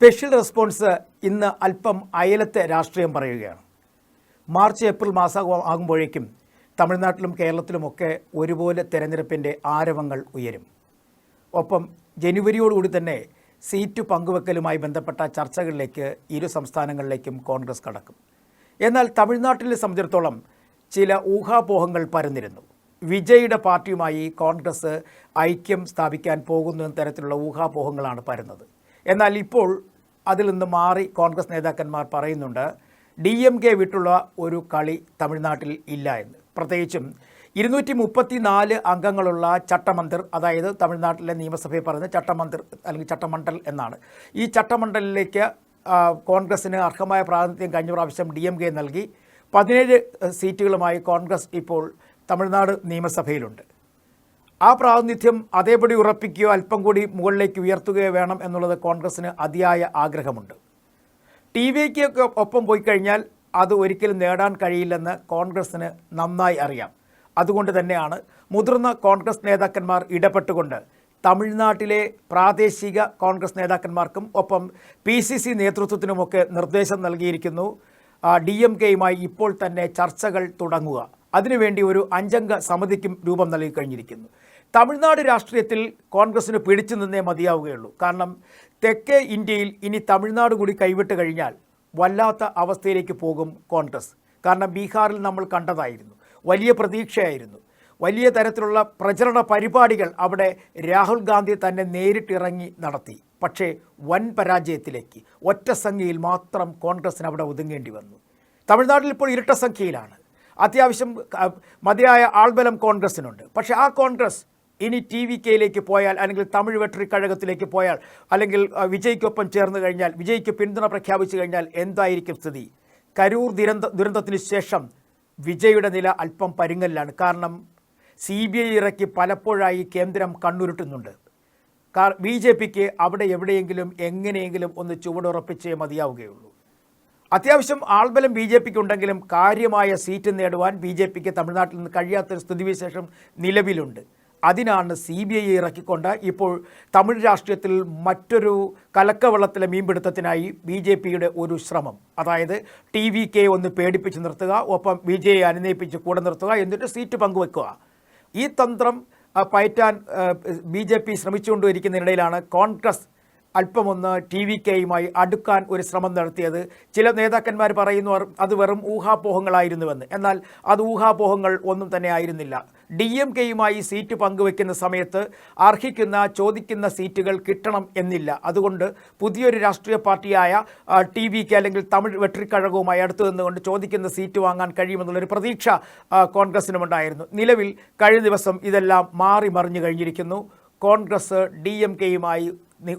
Special response ഇന്ന് അല്പം അയലത്തെ രാഷ്ട്രീയം പറയുകയാണ്. മാർച്ച് ഏപ്രിൽ മാസം ആകുമ്പോഴേക്കും തമിഴ്നാട്ടിലും കേരളത്തിലുമൊക്കെ ഒരുപോലെ തെരഞ്ഞെടുപ്പിന്റെ ആരവങ്ങൾ ഉയരും. ഒപ്പം ജനുവരിയോടുകൂടി തന്നെ സീറ്റ് പങ്കുവെക്കലുമായി ബന്ധപ്പെട്ട ചർച്ചകളിലേക്ക് ഇരു സംസ്ഥാനങ്ങളിലേക്കും കോൺഗ്രസ് കടക്കും. എന്നാൽ തമിഴ്നാട്ടിലെ സംബന്ധിച്ചിടത്തോളം ചില ഊഹാപോഹങ്ങൾ പരന്നിരുന്നു. വിജയുടെ പാർട്ടിയുമായി കോൺഗ്രസ് ഐക്യം സ്ഥാപിക്കാൻ പോകുന്ന തരത്തിലുള്ള ഊഹാപോഹങ്ങളാണ് പരന്നത്. എന്നാൽ ഇപ്പോൾ അതിൽ നിന്ന് മാറി കോൺഗ്രസ് നേതാക്കന്മാർ പറയുന്നുണ്ട് ഡി എം കെ വിട്ടുള്ള ഒരു കളി തമിഴ്നാട്ടിൽ ഇല്ല എന്ന്. പ്രത്യേകിച്ചും ഇരുന്നൂറ്റി മുപ്പത്തി നാല് അംഗങ്ങളുള്ള ചട്ടമന്ദിർ അതായത് തമിഴ്നാട്ടിലെ നിയമസഭയിൽ പറയുന്ന ചട്ടമന്ദിർ അല്ലെങ്കിൽ ചട്ടമണ്ഡൽ എന്നാണ്. ഈ ചട്ടമണ്ഡലിലേക്ക് കോൺഗ്രസ്സിന് അർഹമായ പ്രാതിനിധ്യം കഴിഞ്ഞ പ്രാവശ്യം ഡി എം കെ നൽകി. പതിനേഴ് സീറ്റുകളുമായി കോൺഗ്രസ് ഇപ്പോൾ തമിഴ്നാട് നിയമസഭയിലുണ്ട്. ആ പ്രാതിനിധ്യം അതേപടി ഉറപ്പിക്കുകയോ അല്പം കൂടി മുകളിലേക്ക് ഉയർത്തുകയോ വേണം എന്നുള്ളത് കോൺഗ്രസ്സിന് അതിയായ ആഗ്രഹമുണ്ട്. ടി വിക്ക് ഒപ്പം പോയി കഴിഞ്ഞാൽ അത് ഒരിക്കലും നേടാൻ കഴിയില്ലെന്ന് കോൺഗ്രസ്സിന് നന്നായി അറിയാം. അതുകൊണ്ട് തന്നെയാണ് മുതിർന്ന കോൺഗ്രസ് നേതാക്കന്മാർ ഇടപെട്ടുകൊണ്ട് തമിഴ്നാട്ടിലെ പ്രാദേശിക കോൺഗ്രസ് നേതാക്കന്മാർക്കും ഒപ്പം പി സി സി നേതൃത്വത്തിനുമൊക്കെ നിർദ്ദേശം നൽകിയിരിക്കുന്നു. ഡി എം കെയുമായി ഇപ്പോൾ തന്നെ ചർച്ചകൾ തുടങ്ങുക. അതിനുവേണ്ടി ഒരു അഞ്ചംഗ സമിതിക്കും രൂപം നൽകി കഴിഞ്ഞിരിക്കുന്നു തമിഴ്നാട് രാഷ്ട്രീയത്തിൽ കോൺഗ്രസ്സിന് പിടിച്ചു നിന്നേ മതിയാവുകയുള്ളൂ. കാരണം തെക്കേ ഇന്ത്യയിൽ ഇനി തമിഴ്നാട് കൂടി കൈവിട്ട് കഴിഞ്ഞാൽ വല്ലാത്ത അവസ്ഥയിലേക്ക് പോകും കോൺഗ്രസ്. കാരണം ബീഹാറിൽ നമ്മൾ കണ്ടതായിരുന്നു. വലിയ പ്രതീക്ഷയായിരുന്നു. വലിയ തരത്തിലുള്ള പ്രചരണ പരിപാടികൾ അവിടെ രാഹുൽ ഗാന്ധി തന്നെ നേരിട്ടിറങ്ങി നടത്തി. പക്ഷേ വൻ പരാജയത്തിലേക്ക് ഒറ്റ സംഖ്യയിൽ മാത്രം കോൺഗ്രസ്സിന് അവിടെ ഒതുങ്ങേണ്ടി വന്നു. തമിഴ്നാട്ടിൽ ഇപ്പോൾ ഇരട്ട സംഖ്യയിലാണ്. അത്യാവശ്യം മതിയായ ആൾബലം കോൺഗ്രസ്സിനുണ്ട് പക്ഷേ ആ കോൺഗ്രസ് ഇനി ടി വി കെയിലേക്ക് പോയാൽ അല്ലെങ്കിൽ തമിഴ് വെട്ടറി കഴകത്തിലേക്ക് പോയാൽ അല്ലെങ്കിൽ വിജയ്ക്കൊപ്പം ചേർന്ന് കഴിഞ്ഞാൽ വിജയ്ക്ക് പിന്തുണ പ്രഖ്യാപിച്ചു കഴിഞ്ഞാൽ എന്തായിരിക്കും സ്ഥിതി? കരൂർ ദുരന്ത ദുരന്തത്തിന് ശേഷം വിജയുടെ നില അല്പം പരുങ്ങലിലാണ്. കാരണം സി ബി ഐ ഇറക്കി പലപ്പോഴായി കേന്ദ്രം കണ്ണുരുട്ടുന്നുണ്ട്. കാ ബി ജെ പിക്ക് അവിടെ എവിടെയെങ്കിലും എങ്ങനെയെങ്കിലും ഒന്ന് ചുവടുറപ്പിച്ചേ മതിയാവുകയുള്ളൂ. അത്യാവശ്യം ആൾബലം ബി ജെ പിക്ക് ഉണ്ടെങ്കിലും കാര്യമായ സീറ്റ് നേടുവാൻ ബി ജെ പിക്ക് തമിഴ്നാട്ടിൽ നിന്ന് കഴിയാത്തൊരു സ്ഥിതിവിശേഷം നിലവിലുണ്ട്. അതിനാണ് സി ബി ഐ ഇറക്കിക്കൊണ്ട് ഇപ്പോൾ തമിഴ് രാഷ്ട്രീയത്തിൽ മറ്റൊരു കലക്കവെള്ളത്തിലെ മീൻപിടുത്തത്തിനായി ബി ജെ പിയുടെ ഒരു ശ്രമം. അതായത് ടി വി കെ ഒന്ന് പേടിപ്പിച്ച് നിർത്തുക ഒപ്പം ബി ജെ അനുനയിപ്പിച്ച് കൂടെ നിർത്തുക എന്നിട്ട് സീറ്റ് പങ്കുവെക്കുക. ഈ തന്ത്രം പയറ്റാൻ ബി ജെ പി ശ്രമിച്ചുകൊണ്ടിരിക്കുന്നതിനിടയിലാണ് കോൺഗ്രസ് അല്പമൊന്ന് ടി വി കെയുമായി അടുക്കാൻ ഒരു ശ്രമം നടത്തിയത് ചില നേതാക്കന്മാർ പറയുന്നു അത് വെറും ഊഹാപോഹങ്ങളായിരുന്നുവെന്ന്. എന്നാൽ അത് ഊഹാപോഹങ്ങൾ ഒന്നും തന്നെ ആയിരുന്നില്ല. ഡി എം കെയുമായി സീറ്റ് പങ്കുവെക്കുന്ന സമയത്ത് അർഹിക്കുന്ന ചോദിക്കുന്ന സീറ്റുകൾ കിട്ടണം എന്നില്ല. അതുകൊണ്ട് പുതിയൊരു രാഷ്ട്രീയ പാർട്ടിയായ ടി വി കെ അല്ലെങ്കിൽ തമിഴ് വെട്രിക്കഴകവുമായി അടുത്തു നിന്നുകൊണ്ട് ചോദിക്കുന്ന സീറ്റ് വാങ്ങാൻ കഴിയുമെന്നുള്ളൊരു പ്രതീക്ഷ കോൺഗ്രസിനുമുണ്ടായിരുന്നു. നിലവിൽ കഴിഞ്ഞ ദിവസം ഇതെല്ലാം മാറി മറിഞ്ഞു കഴിഞ്ഞിരിക്കുന്നു. കോൺഗ്രസ് ഡി എം കെയുമായി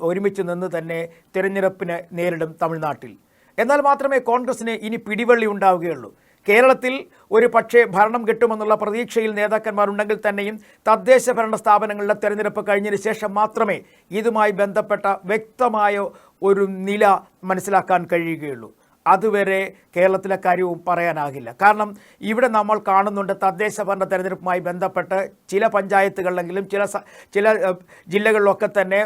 ഒരുമിച്ച് നിന്ന് തന്നെ തിരഞ്ഞെടുപ്പിനെ നേരിടും തമിഴ്നാട്ടിൽ. എന്നാൽ മാത്രമേ കോൺഗ്രസിന് ഇനി പിടിവള്ളി ഉണ്ടാവുകയുള്ളൂ. കേരളത്തിൽ ഒരു പക്ഷേ ഭരണം കിട്ടുമെന്നുള്ള പ്രതീക്ഷയിൽ നേതാക്കന്മാരുണ്ടെങ്കിൽ തന്നെയും തദ്ദേശ ഭരണ സ്ഥാപനങ്ങളുടെ തെരഞ്ഞെടുപ്പ് കഴിഞ്ഞതിന് ശേഷം മാത്രമേ ഇതുമായി ബന്ധപ്പെട്ട വ്യക്തമായ ഒരു നില മനസ്സിലാക്കാൻ കഴിയുകയുള്ളൂ. അതുവരെ കേരളത്തിലെ കാര്യവും പറയാനാകില്ല. കാരണം ഇവിടെ നമ്മൾ കാണുന്നുണ്ട് തദ്ദേശ ഭരണ തെരഞ്ഞെടുപ്പുമായി ബന്ധപ്പെട്ട് ചില പഞ്ചായത്തുകളിലെങ്കിലും ചില ചില ജില്ലകളിലൊക്കെ തന്നെ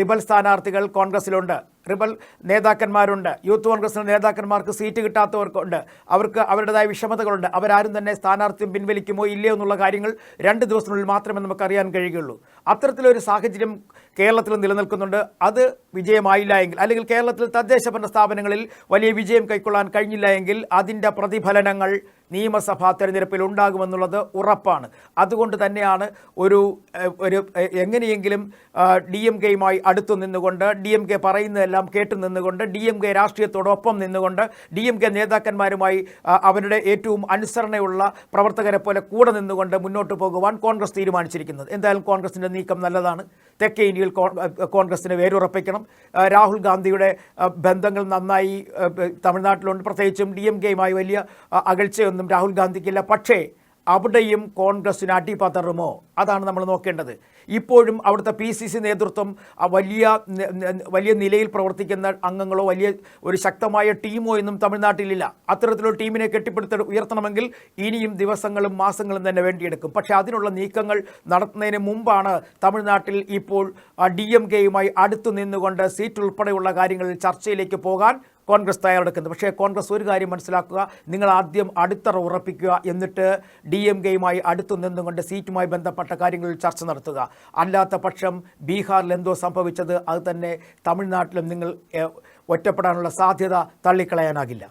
റിബൽ സ്ഥാനാർത്ഥികൾ കോൺഗ്രസിലുണ്ട്. റിബൽ നേതാക്കന്മാരുണ്ട്. യൂത്ത് കോൺഗ്രസിലെ നേതാക്കന്മാർക്ക് സീറ്റ് കിട്ടാത്തവർക്കുണ്ട്. അവർക്ക് അവരുടേതായ വിഷമതകളുണ്ട്. അവരാരും തന്നെ സ്ഥാനാർത്ഥ്യം പിൻവലിക്കുമോ ഇല്ലയോ എന്നുള്ള കാര്യങ്ങൾ രണ്ട് ദിവസത്തിനുള്ളിൽ മാത്രമേ നമുക്ക് അറിയാൻ കഴിയുകയുള്ളൂ. അത്തരത്തിലൊരു സാഹചര്യം കേരളത്തിൽ നിലനിൽക്കുന്നുണ്ട്. അത് വിജയമായില്ല എങ്കിൽ അല്ലെങ്കിൽ കേരളത്തിൽ തദ്ദേശ ഭരണ സ്ഥാപനങ്ങളിൽ വലിയ വിജയം കൈക്കൊള്ളാൻ കഴിഞ്ഞില്ല എങ്കിൽ അതിന്റെ പ്രതിഫലനങ്ങൾ നിയമസഭാ തെരഞ്ഞെടുപ്പിൽ ഉണ്ടാകുമെന്നുള്ളത് ഉറപ്പാണ്. അതുകൊണ്ട് തന്നെയാണ് ഒരു ഒരു എങ്ങനെയെങ്കിലും ഡി എം കെയുമായി അടുത്തു നിന്നുകൊണ്ട് ഡി എം കെ പറയുന്നതെല്ലാം കേട്ടു നിന്നുകൊണ്ട് ഡി എം കെ രാഷ്ട്രീയത്തോടൊപ്പം നിന്നുകൊണ്ട് ഡി എം കെ നേതാക്കന്മാരുമായി അവരുടെ ഏറ്റവും അനുസരണയുള്ള പ്രവർത്തകരെ പോലെ കൂടെ നിന്നുകൊണ്ട് മുന്നോട്ട് പോകുവാൻ കോൺഗ്രസ് തീരുമാനിച്ചിരിക്കുന്നത്. എന്തായാലും കോൺഗ്രസിന്റെ നീക്കം നല്ലതാണ്. തെക്കേ ഇന്ത്യയിൽ കോൺഗ്രസിന് വേരുറപ്പിക്കണം. രാഹുൽ ഗാന്ധിയുടെ ബന്ധങ്ങൾ നന്നായി തമിഴ്നാട്ടിലുണ്ട്. പ്രത്യേകിച്ചും ഡി എം കെയുമായി വലിയ ആ, അകൽച്ചയൊന്നും രാഹുൽ ഗാന്ധിക്കില്ല. പക്ഷേ അവിടെയും കോൺഗ്രസ്സിന് അടിപതറുമോ അതാണ് നമ്മൾ നോക്കേണ്ടത്. ഇപ്പോഴും അവിടുത്തെ പി സി സി നേതൃത്വം വലിയ വലിയ നിലയിൽ പ്രവർത്തിക്കുന്ന അംഗങ്ങളോ വലിയ ഒരു ശക്തമായ ടീമോ എന്നും തമിഴ്നാട്ടിലില്ല. അത്തരത്തിലുള്ള ടീമിനെ കെട്ടിപ്പടുത്ത ഉയർത്തണമെങ്കിൽ ഇനിയും ദിവസങ്ങളും മാസങ്ങളും തന്നെ വേണ്ടിയെടുക്കും. പക്ഷേ അതിനുള്ള നീക്കങ്ങൾ നടത്തുന്നതിന് മുമ്പാണ് തമിഴ്നാട്ടിൽ ഇപ്പോൾ ഡി എം കെയുമായി അടുത്തു നിന്നുകൊണ്ട് സീറ്റ് ഉൾപ്പെടെയുള്ള കാര്യങ്ങളിൽ ചർച്ചയിലേക്ക് പോകാൻ കോൺഗ്രസ് തയ്യാറെടുക്കുന്നത്. പക്ഷേ കോൺഗ്രസ് ഒരു കാര്യം മനസ്സിലാക്കുക നിങ്ങൾ ആദ്യം അടിത്തറ ഉറപ്പിക്കുക എന്നിട്ട് ഡി എം കെയുമായി അടുത്തു നിന്നുകൊണ്ട് സീറ്റുമായി ബന്ധപ്പെട്ട കാര്യങ്ങളിൽ ചർച്ച നടത്തുക. അല്ലാത്ത പക്ഷം ബീഹാറിൽ എന്തോ സംഭവിച്ചത് അത് തന്നെ തമിഴ്നാട്ടിലും നിങ്ങൾ ഒറ്റപ്പെടാനുള്ള സാധ്യത തള്ളിക്കളയാനാകില്ല.